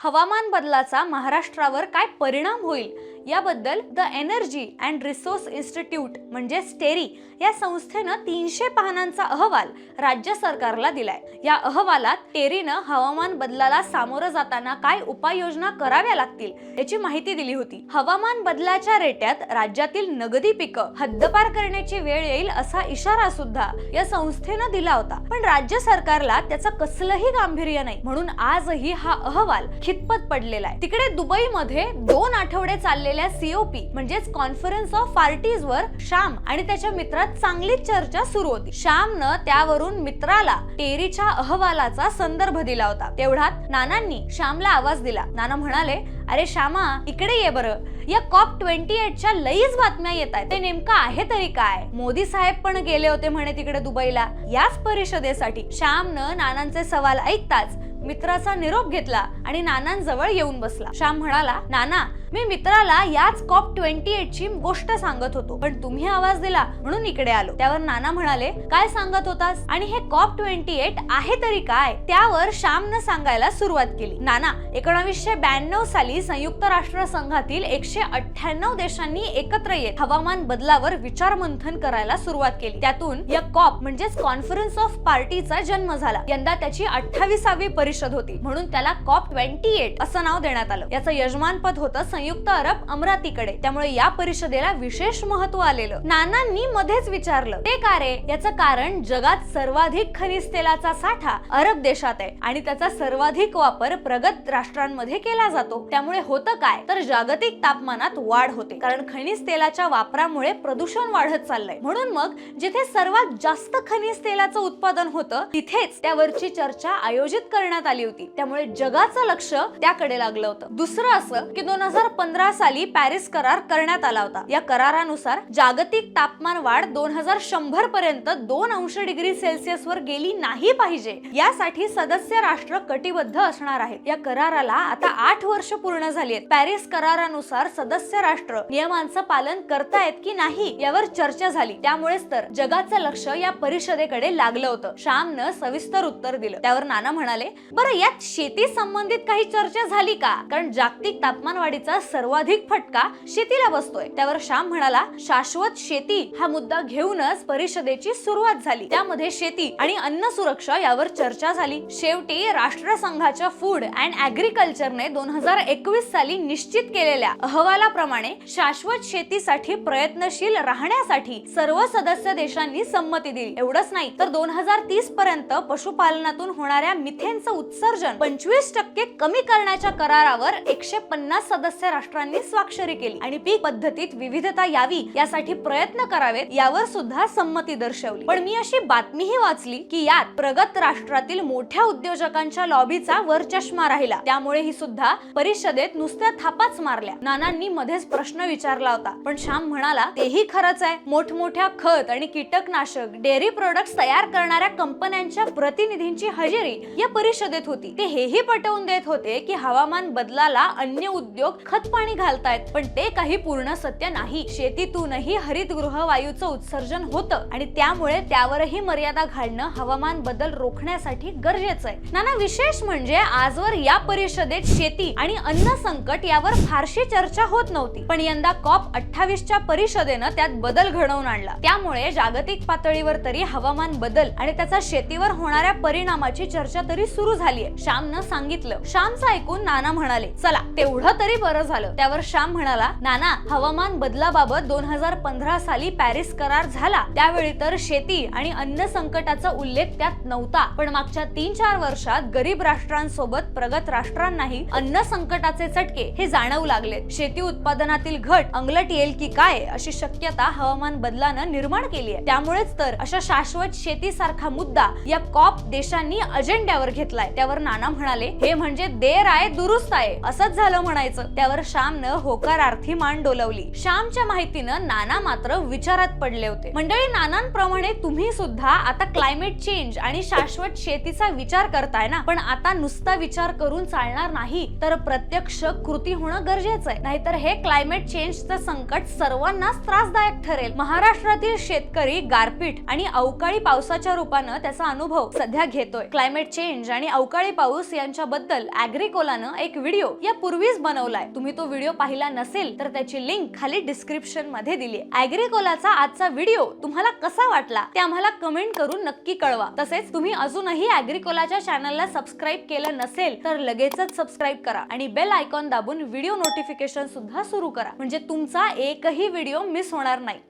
हवामान बदलाचा महाराष्ट्रावर काय परिणाम होईल? याबद्दल the energy and resource institute म्हणजे स्टेरी या संस्थेनं तीनशे पाहण्यांचा अहवाल राज्य सरकारला दिलाय. या अहवालात टेरीनं हवामान बदलाला सामोरं जाताना काय उपाययोजना कराव्या लागतील याची माहिती दिली होती. हवामान बदलाच्या रेट्यात राज्यातील नगदी पिकं हद्दपार करण्याची वेळ येईल असा इशारा सुद्धा या संस्थेनं दिला होता. पण राज्य सरकारला त्याचं कसलंही गांभीर्य नाही. म्हणून आजही हा अहवाल खितपत पडलेला आहे. तिकडे दुबईमध्ये दोन आठवडे झालेल्या सीओपी म्हणजेच conference of parties were Shyam आणि त्याच्या मित्रात चांगलीच चर्चा सुरू होती. श्यामनं त्यावरून मित्राला टेरीच्या अहवालाचा संदर्भ दिला होता. तेवढ्यात नानांनी श्यामला आवाज दिला. नाना म्हणाले अरे श्यामा इकडे ये बरं. या कॉप ट्वेंटी एटच्या लईच बातम्या येत आहेत. ते नेमकं आहे तरी काय? मोदी साहेब पण गेले होते म्हणे तिकडे दुबईला. याच परिषदेसाठी श्यामनं नानांचे सवाल ऐकताच मित्राचा निरोप घेतला आणि नानांजवळ येऊन बसला. श्याम म्हणाला नाना मी मित्राला याच कॉप ट्वेंटी एट ची गोष्ट सांगत होतो पण तुम्ही आवाज दिला म्हणून इकडे आलो. त्यावर नाना म्हणाले काय सांगत होतास? आणि हे कॉप ट्वेंटी एट आहे तरी काय? त्यावर श्यामनं सांगायला सुरुवात केली. नाना एकोणावीसशे ब्याण्णव साली संयुक्त राष्ट्र संघातील एकशे अठ्ठ्याण्णव देशांनी एकत्र येत हवामान बदलावर विचार मंथन करायला सुरुवात केली. त्यातून या कॉप म्हणजेच कॉन्फरन्स ऑफ पार्टीचा जन्म झाला. यंदा त्याची अठ्ठावीसावी परिषद होती. म्हणून त्याला कॉप ट्वेंटी एट असं नाव देण्यात आलं. याचं यजमानपद होतं संयुक्त अरब अमरातीकडे. त्यामुळे या परिषदेला विशेष महत्त्व आलेलं. नानांनी मध्येच विचारलं ते का रे? याचं कारण जगात सर्वाधिक खनिज तेलाचा साठा अरब देशात आहे आणि त्याचा सर्वाधिक वापर प्रगत राष्ट्रांमध्ये केला जातो. त्यामुळे होतं काय? तर जागतिक तापमानात वाढ होते. कारण खनिज तेलाच्या वापरामुळे प्रदूषण वाढत चाललंय. म्हणून मग जिथे सर्वात जास्त खनिज तेलाचं उत्पादन होतं तिथेच त्यावरची चर्चा आयोजित करण्यात आली होती. त्यामुळे जगाचं लक्ष त्याकडे लागलं होतं. दुसरं असं की दोन हजार पंधरा साली पॅरिस करार करण्यात आला होता. या करारानुसार जागतिक तापमान वाढ दोन हजार शंभर पर्यंत दोन अंश डिग्री सेल्सिअस वर गेली नाही पाहिजे. यासाठी सदस्य राष्ट्र कटिबद्ध असणार आहेत. या कराराला आता आठ वर्ष पूर्ण झाली आहेत पॅरिस करारानुसार सदस्य राष्ट्र नियमांचं पालन करतायत की नाही यावर चर्चा झाली. त्यामुळेच तर जगाचं लक्ष या परिषदेकडे लागलं होतं. श्यामनं सविस्तर उत्तर दिलं. त्यावर नाना म्हणाले बरं यात शेती संबंधित काही चर्चा झाली का? कारण जागतिक तापमान वाढीचा सर्वाधिक फटका शेतीला बसतोय. त्यावर श्याम म्हणाला शाश्वत शेती हा मुद्दा घेऊनच परिषदेची सुरुवात झाली. त्यामध्ये शेती आणि अन्न सुरक्षा यावर चर्चा झाली. शेवटी राष्ट्रसंघाच्या फूड अँड अॅग्रिकल्चरने दोन हजार एकवीस साली निश्चित केलेल्या अहवालाप्रमाणे शाश्वत शेतीसाठी प्रयत्नशील राहण्यासाठी सर्व सदस्य देशांनी संमती दिली. एवढंच नाही तर दोन हजार तीस पर्यंत पशुपालनातून होणाऱ्या मिथेनचं उत्सर्जन पंचवीस टक्के कमी करण्याच्या करारावर एकशे पन्नास सदस्य राष्ट्रांनी स्वाक्षरी केली. आणि पीक पद्धतीत विविधता यावी यासाठी प्रयत्न करावेत यावर सुद्धा संमती दर्शवली. पण मी अशी बातमीही वाचली की यात प्रगत राष्ट्रातील मोठ्या उद्योजकांच्या लॉबीचा वरचष्मा राहिला. त्यामुळे ही सुद्धा परिषदेत नुसत्या थापाच मारल्या. नानांनी मध्येच प्रश्न विचारला होता. पण श्याम म्हणाला तेही खरंच आहे. मोठमोठ्या खत आणि कीटकनाशक डेअरी प्रोडक्ट तयार करणाऱ्या कंपन्यांच्या प्रतिनिधींची हजेरी या परिषद देत होती. ते हेही पटवून देत होते की हवामान बदलाला अन्य उद्योग खत पाणी घालतायत पण ते काही पूर्ण सत्य नाही. शेतीतूनही हरितगृह वायूचं उत्सर्जन होतं आणि त्यामुळे त्यावरही मर्यादा घालणं हवामान बदल रोखण्यासाठी गरजेचं आहे नाना विशेष म्हणजे आजवर या परिषदेत शेती आणि अन्न संकट यावर फारशी चर्चा होत नव्हती. पण यंदा कॉप अठ्ठावीसच्या परिषदेनं त्यात बदल घडवून आणला. त्यामुळे जागतिक पातळीवर तरी हवामान बदल आणि त्याचा शेतीवर होणाऱ्या परिणामाची चर्चा तरी सुरू झाली आहे श्यामनं सांगितलं. श्यामचं ऐकून नाना म्हणाले चला तेवढं तरी बरं झालं. त्यावर श्याम म्हणाला नाना हवामान बदलाबाबत दोन हजार पंधरा साली पॅरिस करार झाला. त्यावेळी तर शेती आणि अन्न संकटाचा उल्लेख त्यात नव्हता. पण मागच्या तीन चार वर्षात गरीब राष्ट्रांसोबत प्रगत राष्ट्रांनाही अन्न संकटाचे चटके हे जाणवू लागलेत. शेती उत्पादनातील घट अंगलट येईल की काय अशी शक्यता हवामान बदलानं निर्माण केली आहे. त्यामुळेच तर अशा शाश्वत शेतीसारखा मुद्दा या कॉप देशांनी अजेंड्यावर घेतलाय. त्यावर नाना म्हणाले हे म्हणजे देर आहे दुरुस्त आहे. असंच झालं म्हणायचं. त्यावर श्यामनं होकारार्थी मान डोलवली. श्यामच्या माहितीनं नाना मात्र विचारात पडले होते. मंडळी नानांप्रमाणे तुम्ही सुद्धा आता क्लायमेट चेंज आणि शाश्वत शेतीचा विचार करताय ना? पण आता नुसता विचार करून चालणार नाही तर प्रत्यक्ष कृती होणं गरजेचं आहे. नाहीतर हे क्लायमेट चेंजचं संकट सर्वांनाच त्रासदायक ठरेल. महाराष्ट्रातील शेतकरी गारपीट आणि अवकाळी पावसाच्या रूपानं त्याचा अनुभव सध्या घेतोय. क्लायमेट चेंज आणि अवकाळी पाऊस यांच्याबद्दल अॅग्रिकोलानं एक व्हिडिओ या पूर्वीच बनवलाय. तुम्ही तो व्हिडिओ पाहिला नसेल तर त्याची लिंक खाली डिस्क्रिप्शनमध्ये दिली. अॅग्रिकोलाचा आजचा व्हिडिओ तुम्हाला कसा वाटला ते आम्हाला कमेंट करून नक्की कळवा. तसेच तुम्ही अजूनही अॅग्रिकोलाच्या चॅनलला सबस्क्राईब केलं नसेल तर लगेचच सबस्क्राईब करा आणि बेल आयकॉन दाबून व्हिडिओ नोटिफिकेशन सुद्धा सुरू करा. म्हणजे तुमचा एकही व्हिडिओ मिस होणार नाही.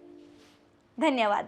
धन्यवाद.